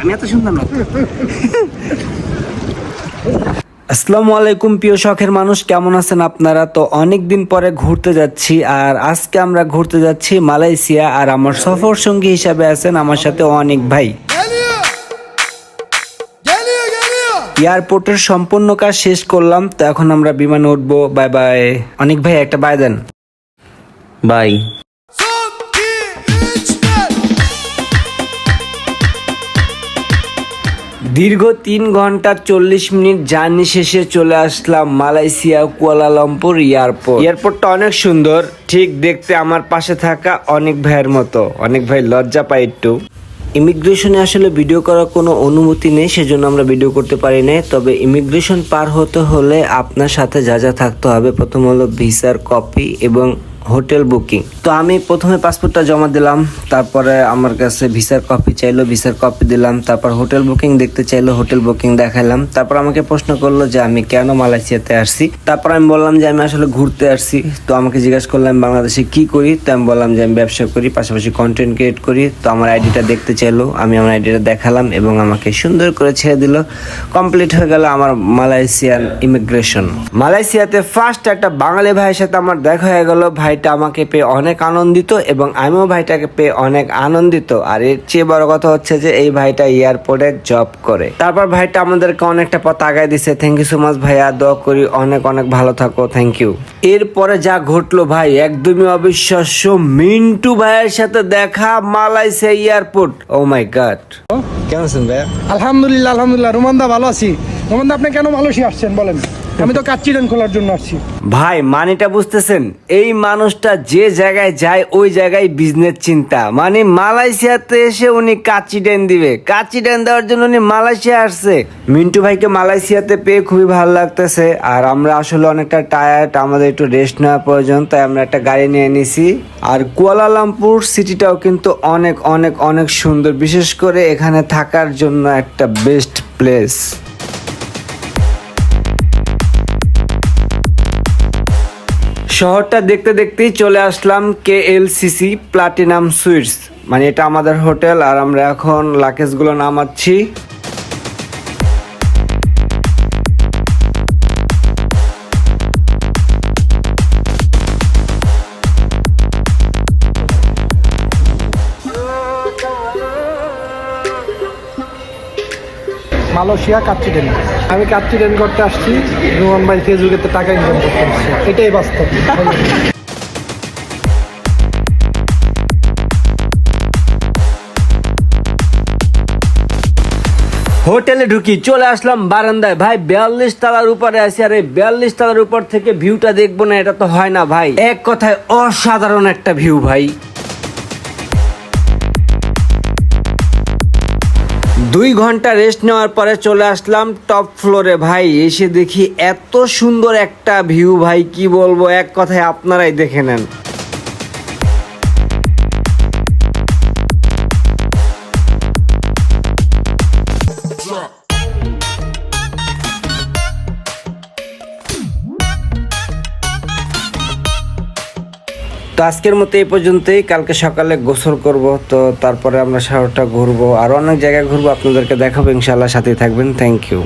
আমি আসসালামু আলাইকুম, প্রিয় শখের মানুষ, কেমন আছেন আপনারা? তো অনেক দিন পরে ঘুরতে যাচ্ছি, আর আজকে আমরা ঘুরতে যাচ্ছি মালয়েশিয়া, আর আমার সফর সঙ্গী হিসাবে আছেন আমার সাথে অনেক ভাই. এয়ারপোর্টের সম্পূর্ণ কাজ শেষ করলাম, তো এখন আমরা বিমানে উঠবো। Bye bye. অনেক ভাই, একটা বাই দেন। বাই। দীর্ঘ তিন ঘণ্টা চল্লিশ মিনিট জার্নি শেষে চলে আসলাম মালয়েশিয়া, কুয়ালালামপুর এয়ারপোর্ট। এয়ারপোর্টটা অনেক সুন্দর। ঠিক দেখতে আমার পাশে থাকা অনেক ভাইয়ের মতো। অনেক ভাই লজ্জা পাই একটু। ইমিগ্রেশনে আসলে ভিডিও করার কোনো অনুমতি নেই, সেজন্য আমরা ভিডিও করতে পারি নাই। তবে ইমিগ্রেশন পার হতে হলে আপনার সাথে যা যা থাকতে হবে, প্রথম হলো ভিসার কপি এবং হোটেল বুকিং। তো আমি প্রথমে পাসপোর্টটা জমা দিলাম, তারপরে আমার কাছে ভিসার কপি চাইলো, ভিসার কপি দিলাম, তারপর হোটেল বুকিং দেখতে চাইলো, হোটেল বুকিং দেখালাম তারপর আমাকে প্রশ্ন করল যে আমি কেন মালয়েশিয়াতে আসছি? তারপর আমি বললাম যে আমি আসলে ঘুরতে আসছি। তো আমাকে জিজ্ঞাসা করলাম বাংলাদেশে কি করি? তো আমি বললাম যে আমি ব্যবসা করি, পাশাপাশি কন্টেন্ট ক্রিয়েট করি। তো আমার আইডিটা দেখতে চাইলো, আমি আমার আইডিটা দেখালাম এবং আমাকে সুন্দর করে ছেড়ে দিল। কমপ্লিট হয়ে গেল আমার মালয়েশিয়ান ইমিগ্রেশন মালয়েশিয়াতে ফার্স্ট একটা বাঙালি ভাইয়ের সাথে আমার দেখা হয়ে গেল। ভাইটা আমাকে পেয়ে অনেক আনন্দিত এবং আমিও ভাইটাকে পেয়ে অনেক আনন্দিত। আর এর চেয়ে বড় কথা হচ্ছে যে এই ভাইটা এয়ারপোর্টে জব করে। তারপর ভাইটা আমাদেরকে অনেকটা পথ আগায় দিছে। থ্যাংক ইউ সো মাচ ভাইয়া দোয়া করি অনেক অনেক ভালো থাকো থ্যাংক ইউ এরপরে যা ঘটলো ভাই একদমই অবিশ্বাস্য মিন্টু ভাইয়ের সাথে দেখা Malaysia airport. Oh my god কেমন আছেন ভাইয়া? আলহামদুলিল্লাহ আলহামদুলিল্লাহ। রোমান্দা ভালো আছি। রোমান্দা আপনি কেন মালয়েশিয়া আসছেন বলেন? আমি তো কাচ্চিডেন খোলার জন্য আসছি। ভাই মানিটা বুঝতেছেন? এই মানুষটা যে জায়গায় যায় ওই জায়গায় বিজনেস চিন্তা। মানে মালয়েশিয়াতে এসে উনি কাচি ডেন দিবে। কাচি ডেন দেওয়ার জন্য উনি মালয়েশিয়া আসছে। মিন্টু ভাইকে মালয়েশিয়াতে পেয়ে খুবই ভালো লাগতেছে। আর আমরা আসলে অনেকটা টায়ার্ড আমাদের একটু রেস্ট নেওয়া প্রয়োজন তাই আমরা একটা গাড়ি নিয়ে নিছি। আর কুয়ালালামপুর সিটিটাও কিন্তু অনেক অনেক অনেক সুন্দর। বিশেষ করে এখানে থাকার জন্য একটা বেস্ট প্লেস শহরটা দেখতে দেখতেই চলে আসলাম K L CC Platinum Suites. মানে এটা আমাদের হোটেল আর আমরা এখন লাকেজগুলো নামাচ্ছি। মালয়েশিয়া কাচ্চিডেন আমি কাচ্চিডেন করতে আসছি রোমান ভাই ফেসবুকে টাকা ইনকাম করতে আসছি। এটাই বাস্তব। হোটেলে ঢুকি, চলে আসলাম বারান্দায়। ভাই, বিয়াল্লিশ তালার উপরে আছি, আর এই বিয়াল্লিশ তালার উপর থেকে ভিউটা দেখব না, এটা তো হয় না ভাই। এক কথায় অসাধারণ একটা ভিউ ভাই। দুই ঘণ্টা রেস্ট নেওয়ার পরে চলে আসলাম টপ ফ্লোরে ভাই, এসে দেখি এত সুন্দর একটা ভিউ ভাই, কি বলব? এক কথায় আপনারাই দেখে নেন। তো আজকের মতো এই পর্যন্তই। কালকে সকালে গোসল করব, তো তারপরে আমরা শহরটা ঘুরবো। আর অনেক জায়গায় ঘুরবো, আপনাদেরকে দেখাবো। ইনশাল্লাহ সাথেই থাকবেন। Thank you